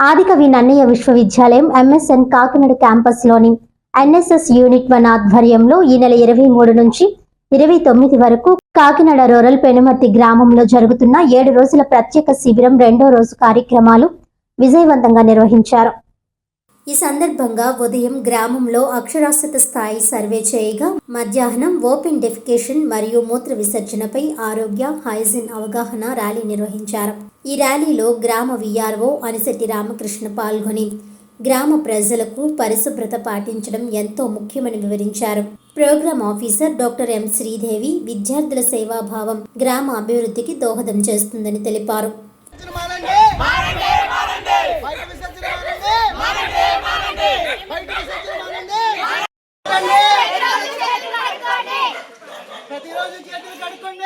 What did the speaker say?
ఆదికవి నన్నయ్య విశ్వవిద్యాలయం ఎంఎస్ఎన్ కాకినాడ క్యాంపస్లోని NSS unit one ఆధ్వర్యంలో ఈ నెల ఇరవై మూడు నుంచి ఇరవై తొమ్మిది వరకు కాకినాడ రూరల్ పెనుమర్తి గ్రామంలో జరుగుతున్న ఏడు రోజుల ప్రత్యేక శిబిరం రెండో రోజు కార్యక్రమాలు విజయవంతంగా నిర్వహించారు. ఈ సందర్భంగా ఉదయం గ్రామంలో అక్షరాస్యత స్థాయి సర్వే చేయగా మధ్యాహ్నం ఓపెన్ డెఫికేషన్ మరియు మూత్ర విసర్జనపై ఆరోగ్య హైజిన్ అవగాహన ర్యాలీ నిర్వహించారు. ఈ ర్యాలీలో గ్రామ విఆర్ఓ అనిశెట్టి రామకృష్ణ పాల్గొని గ్రామ ప్రజలకు పరిశుభ్రత పాటించడం ఎంతో ముఖ్యమని వివరించారు. Programme officer doctor M Sridevi విద్యార్థుల సేవాభావం గ్రామ అభివృద్ధికి దోహదం చేస్తుందని తెలిపారు. ఐదు చేతులు కడుక్కోండి.